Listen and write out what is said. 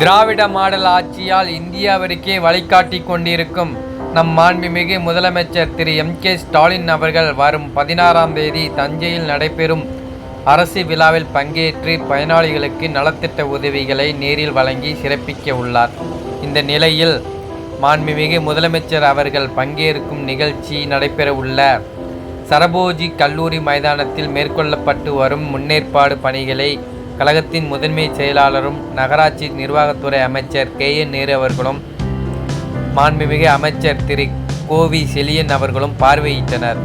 திராவிட model ஆட்சியால் இந்தியாவிற்கே வழிகாட்டி கொண்டிருக்கும் நம் மாண்புமிகு முதலமைச்சர் திரு எம் கே ஸ்டாலின் அவர்கள் வரும் பதினாறாம் தேதி தஞ்சையில் நடைபெறும் அரசு விழாவில் பங்கேற்று பயனாளிகளுக்கு நலத்திட்ட உதவிகளை நேரில் வழங்கி சிறப்பிக்க உள்ளார். இந்த நிலையில் மாண்புமிகு முதலமைச்சர் அவர்கள் பங்கேற்கும் நிகழ்ச்சி நடைபெறவுள்ள சரபோஜி கல்லூரி மைதானத்தில் மேற்கொள்ளப்பட்டு வரும் முன்னேற்பாடு பணிகளை கழகத்தின் முதன்மை செயலாளரும் நகராட்சி நிர்வாகத்துறை அமைச்சர் கே என் நேரு அவர்களும் மாண்புமிகு அமைச்சர் திரு கோவி செலியன் அவர்களும் பார்வையிட்டனர்.